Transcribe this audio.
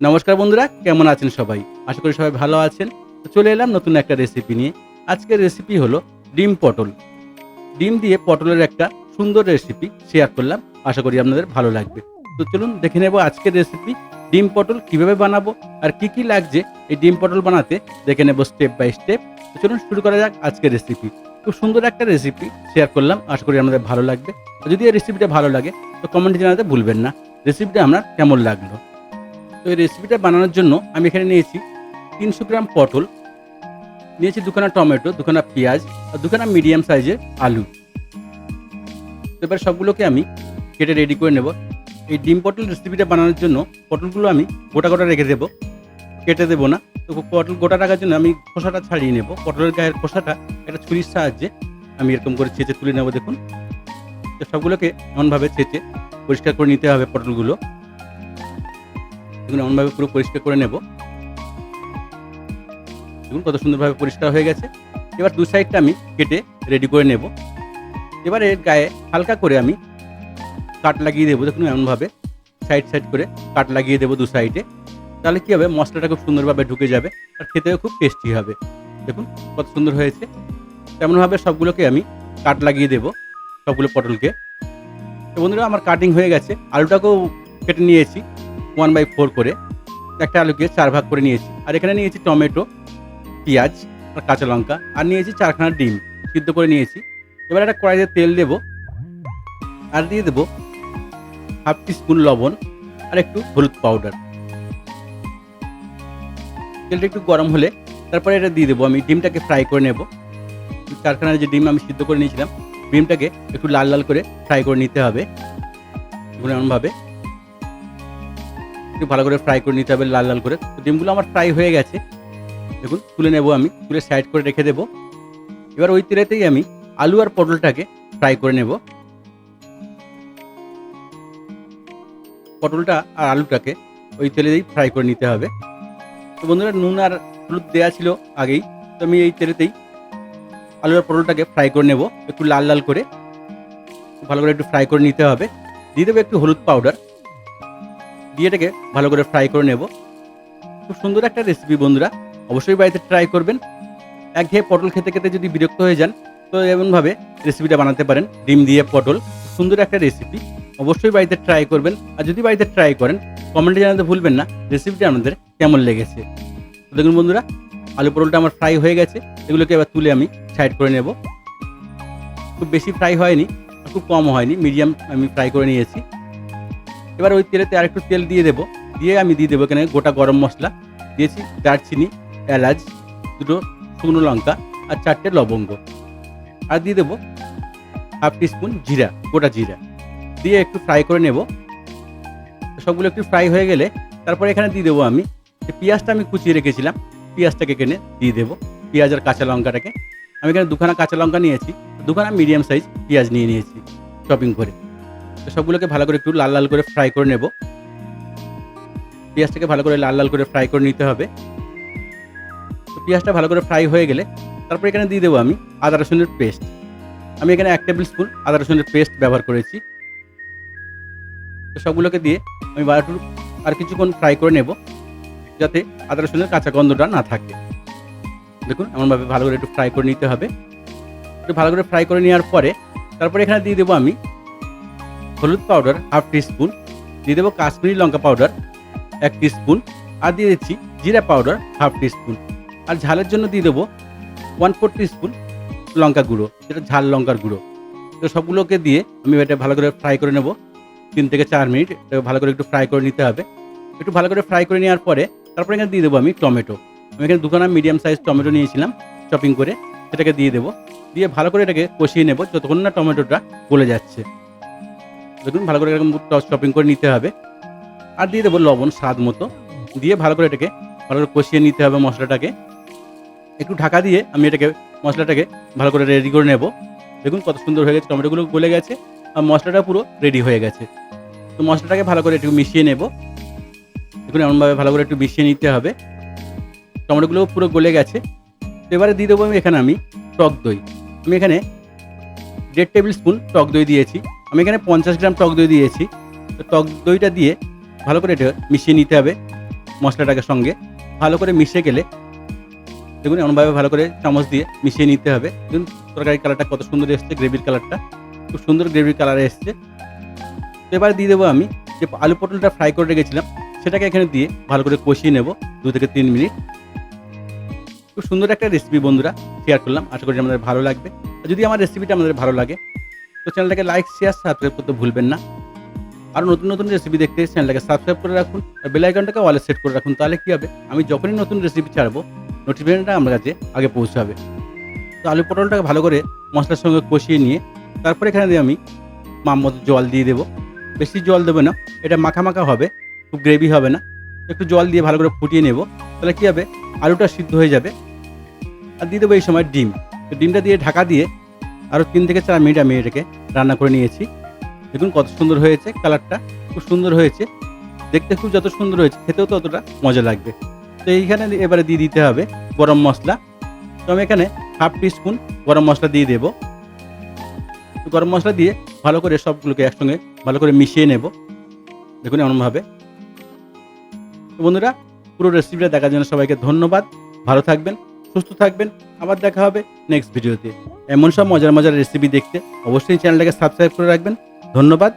নমস্কার বন্ধুরা, কেমন আছেন সবাই? আশা করি সবাই ভালো আছেন। চলে এলাম নতুন একটা রেসিপি নিয়ে। আজকের রেসিপি হলো ডিম পটল। ডিম দিয়ে পটলের একটা সুন্দর রেসিপি শেয়ার করলাম। আশা করি আপনাদের ভালো লাগবে। তো চলুন দেখে নেব আজকের রেসিপি ডিম পটল কীভাবে বানাবো আর কি কি লাগছে এই ডিম পটল বানাতে। দেখে নেব স্টেপ বাই স্টেপ তো চলুন শুরু করা যাক আজকের রেসিপি খুব সুন্দর একটা রেসিপি শেয়ার করলাম। আশা করি আপনাদের ভালো লাগবে। যদি এই রেসিপিটা ভালো লাগে, তো কমেন্টে জানাতে ভুলবেন না। রেসিপিটা আপনার কেমন লাগল? তো এই রেসিপিটা বানানোর জন্য আমি এখানে নিয়েছি তিনশো গ্রাম পটল, নিয়েছি দুখানা টমেটো, দুখানা পেঁয়াজ আর দুখানা মিডিয়াম সাইজের আলু। তো এবার সবগুলোকে আমি কেটে রেডি করে নেব। এই ডিম পটল রেসিপিটা বানানোর জন্য পটলগুলো আমি গোটা গোটা রেখে দেবো। কেটে দেবো না। তো পটল গোটা রাখার জন্য আমি খোসাটা ছাড়িয়ে নেব। পটলের গায়ের খোসাটা একটা ছুরির সাহায্যে আমি এরকম করে ছেঁচে তুলে নেব দেখুন। তো সবগুলোকে এমনভাবে ছেঁচে পরিষ্কার করে নিতে হবে পটলগুলো। এগুলো এমনভাবে পুরো পরিষ্কার করে নেব। দেখুন কত সুন্দরভাবে পরিষ্কার হয়ে গেছে। এবার দু সাইডটা আমি কেটে রেডি করে নেব। এবার এর গায়ে হালকা করে আমি কাট লাগিয়ে দেবো। দেখুন এমনভাবে সাইড সাইড করে কাট লাগিয়ে দেবো দু সাইডে। তাহলে কী হবে? মশলাটা খুব সুন্দরভাবে ঢুকে যাবে আর খেতেও খুব টেস্টি হবে। দেখুন কত সুন্দর হয়েছে। তেমনভাবে সবগুলোকে আমি কাট লাগিয়ে দেবো, সবগুলো পটলকে। তো বন্ধুরা, আমার কাটিং হয়ে গেছে। আলুটাকেও কেটে নিয়েছি। ওয়ান বাই ফোর করে একটা আলুকে চার ভাগ করে নিয়েছি। আর এখানে নিয়েছি টমেটো, পেঁয়াজ আর কাঁচা লঙ্কা। আর নিয়েছি চারখানা ডিম সিদ্ধ করে নিয়েছি। এবার একটা কড়াইতে তেল দেবো। আর দিয়ে দেবো হাফ স্পুন লবণ আর একটু হলুদ পাউডার। তেলটা একটু গরম হলে তারপরে এটা দিয়ে দেবো। আমি ডিমটাকে ফ্রাই করে নেব। চারখানার যে ডিম আমি সিদ্ধ করে নিয়েছিলাম, ডিমটাকে একটু লাল লাল করে ফ্রাই করে নিতে হবে। এমনভাবে একটু ভালো করে ফ্রাই করে নিতে হবে, লাল লাল করে। তো ডিমগুলো আমার ফ্রাই হয়ে গেছে। দেখুন, তুলে নেব আমি। তুলে সাইড করে রেখে দেবো। এবার ওই তেলেতেই আমি আলু আর পটলটাকে ফ্রাই করে নেব। পটলটা আর আলুটাকে ওই তেলেতেই ফ্রাই করে নিতে হবে। তো বন্ধুরা, নুন আর হলুদ দেওয়া ছিল আগেই। তো আমি এই তেলেতেই আলু আর পটলটাকে ফ্রাই করে নেব। একটু লাল লাল করে। ভালো করে একটু ফ্রাই করে নিতে হবে। দিয়ে দেবো একটু হলুদ পাউডার দিয়ে এটাকে ভালো করে ফ্রাই করে নেব। খুব সুন্দর একটা রেসিপি বন্ধুরা, অবশ্যই বাড়িতে ট্রাই করবেন। একঘেয়ে পটল খেতে খেতে যদি বিরক্ত হয়ে যান, তো এমনভাবে রেসিপিটা বানাতে পারেন, ডিম দিয়ে পটল। সুন্দর একটা রেসিপি অবশ্যই বাড়িতে ট্রাই করবেন। আর যদি বাড়িতে ট্রাই করেন কমেন্টে জানাতে ভুলবেন না রেসিপিটা আপনাদের কেমন লেগেছে। দেখুন বন্ধুরা, আলু পটলটা আমার ফ্রাই হয়ে গেছে, এগুলোকে এবার তুলে আমি সাইড করে নেব। খুব বেশি ফ্রাই হয়নি, খুব কম হয়নি মিডিয়াম আমি ফ্রাই করে নিয়েছি। এবার ওই তেলেতে আরেকটু তেল দিয়ে দেবো। দিয়ে আমি দিয়ে দেবো এখানে গোটা গরম মশলা। দিয়েছি দারচিনি, এলাচ, দুটো শুকনো লঙ্কা আর চারটে লবঙ্গ। আর দিয়ে দেবো হাফ টিস্পুন জিরা, গোটা জিরা। দিয়ে একটু ফ্রাই করে নেব। সবগুলো একটু ফ্রাই হয়ে গেলে তারপরে এখানে দিয়ে দেবো আমি পেঁয়াজটা আমি কুচিয়ে রেখেছিলাম, পেঁয়াজটাকে এখানে দিয়ে দেবো, পেঁয়াজ আর কাঁচা লঙ্কাটাকে। আমি এখানে দুখানা কাঁচা লঙ্কা নিয়েছি, দুখানা মিডিয়াম সাইজ পেঁয়াজ নিয়ে নিয়েছি চপিং করে। সবগুলোকে ভালো করে একটু লাল লাল করে ফ্রাই করে নেব। পেঁয়াজটাকে ভালো করে লাল লাল করে ফ্রাই করে নিতে হবে। তো পেঁয়াজটা ভালো করে ফ্রাই হয়ে গেলে তারপর এখানে দিয়ে দেবো আমি আদা রসুনের পেস্ট। আমি এখানে এক টেবিল স্পুন আদা রসুনের পেস্ট ব্যবহার করেছি। তো সবগুলোকে দিয়ে আমি একটু আর কিছুক্ষণ ফ্রাই করে নেব যাতে আদা রসুনের কাঁচা গন্ধটা না থাকে। দেখুন এমনভাবে ভালো করে একটু ফ্রাই করে নিতে হবে। একটু ভালো করে ফ্রাই করে নেওয়ার পরে তারপরে এখানে দিয়ে দেবো আমি হলুদ পাউডার হাফ স্পুন দিয়ে দেবো কাশ্মীরি লঙ্কা পাউডার এক স্পুন আর দিয়ে দিচ্ছি জিরা পাউডার হাফ স্পুন আর ঝালের জন্য দিয়ে দেবো ওয়ান ফোর স্পুন লঙ্কা গুঁড়ো, যেটা ঝাল লঙ্কার গুঁড়ো। তো সবগুলোকে দিয়ে আমি এটা ভালো করে ফ্রাই করে নেব। তিন থেকে চার মিনিট এটাকে ভালো করে একটু ফ্রাই করে নিতে হবে। একটু ভালো করে ফ্রাই করে নেওয়ার পরে তারপরে এখানে দিয়ে দেবো আমি টমেটো। আমি এখানে দুখানা মিডিয়াম সাইজ টমেটো নিয়েছিলাম চপিং করে, সেটাকে দিয়ে দেবো। দিয়ে ভালো করে এটাকে কষিয়ে নেব, যতক্ষণ না টমেটোটা গলে যাচ্ছে। দেখুন ভালো করে এরকম চপিং করে নিতে হবে। আর দিয়ে দেবো লবণ, স্বাদ মতো। দিয়ে ভালো করে এটাকে, ভালো করে কষিয়ে নিতে হবে মশলাটাকে। একটু ঢাকা দিয়ে আমি এটাকে, মশলাটাকে ভালো করে রেডি করে নেব। দেখুন কত সুন্দর হয়ে গেছে, টমেটোগুলো গলে গেছে, আর মশলাটা পুরো রেডি হয়ে গেছে। তো মশলাটাকে ভালো করে একটু মিশিয়ে নেব। দেখুন, এমনভাবে ভালো করে একটু মিশিয়ে নিতে হবে। টমেটোগুলো পুরো গলে গেছে। তো এবারে দিয়ে দেবো আমি এখানে আমি টক দই। আমি এখানে দেড় টেবিল স্পুন টক দই দিয়েছি। আমি এখানে পঞ্চাশ গ্রাম টক দই দিয়েছি। তো টক দইটা দিয়ে ভালো করে এটা মিশিয়ে নিতে হবে মশলাটাকে সঙ্গে। ভালো করে মিশে গেলে দেখুন, এমনভাবে ভালো করে চামচ দিয়ে মিশিয়ে নিতে হবে। দেখুন, তরকারির কালারটা কত সুন্দর এসছে গ্রেভির কালারটা খুব সুন্দর গ্রেভির কালার এসছে। তো এবার দিয়ে দেবো আমি যে আলু পটলটা ফ্রাই করে রেখেছিলাম, সেটাকে এখানে দিয়ে ভালো করে কষিয়ে নেব দু থেকে তিন মিনিট। খুব সুন্দর একটা রেসিপি বন্ধুরা শেয়ার করলাম। আশা করি আমাদের ভালো লাগবে। যদি আমার রেসিপিটা আমাদের ভালো লাগে তো চ্যানেলটাকে লাইক শেয়ার সাবস্ক্রাইব করতে ভুলবেন না। আর নতুন নতুন রেসিপি দেখতে চ্যানেলটাকে সাবস্ক্রাইব করে রাখুন আর বেল আইকনটাকে ওয়ালে সেট করে রাখুন, তাহলে কী হবে? আমি যখনই নতুন রেসিপি ছাড়বো নোটিফিকেশনটা আমার কাছে আগে পৌঁছাবে। তো আলু পটলটাকে ভালো করে মশলার সঙ্গে কষিয়ে নিয়ে, তারপরে এখানে দিয়ে আমি মাম মতো জল দিয়ে দেবো। বেশি জল দেবো না, এটা মাখা মাখা হবে, খুব গ্রেভি হবে না। একটু জল দিয়ে ভালো করে ফুটিয়ে নেব, তাহলে কী হবে? আলুটা সিদ্ধ হয়ে যাবে। আর দিয়ে দেবো এই সময় ডিম। তো ডিমটা দিয়ে ঢাকা দিয়ে আরও তিন থেকে চার মিনিট আমি এটাকে রান্না করে নিয়েছি। দেখুন কত সুন্দর হয়েছে কালারটা, খুব সুন্দর হয়েছে। দেখতে খুব যত সুন্দর হয়েছে, খেতেও ততটা মজা লাগবে। তো এইখানে এবারে দিয়ে দিতে হবে গরম মশলা। তো আমি এখানে হাফ স্পুন গরম মশলা দিয়ে দেবো। গরম মশলা দিয়ে ভালো করে সবগুলোকে একসঙ্গে ভালো করে মিশিয়ে নেব। দেখুন এমনভাবে। বন্ধুরা, পুরো রেসিপিটা দেখার জন্য সবাইকে ধন্যবাদ। ভালো থাকবেন। সুস্থ থাকবেন। আবার দেখা হবে নেক্সট ভিডিওতে এমন সব মজার মজার রেসিপি দেখতে অবশ্যই চ্যানেলটাকে সাবস্ক্রাইব করে রাখবেন। ধন্যবাদ।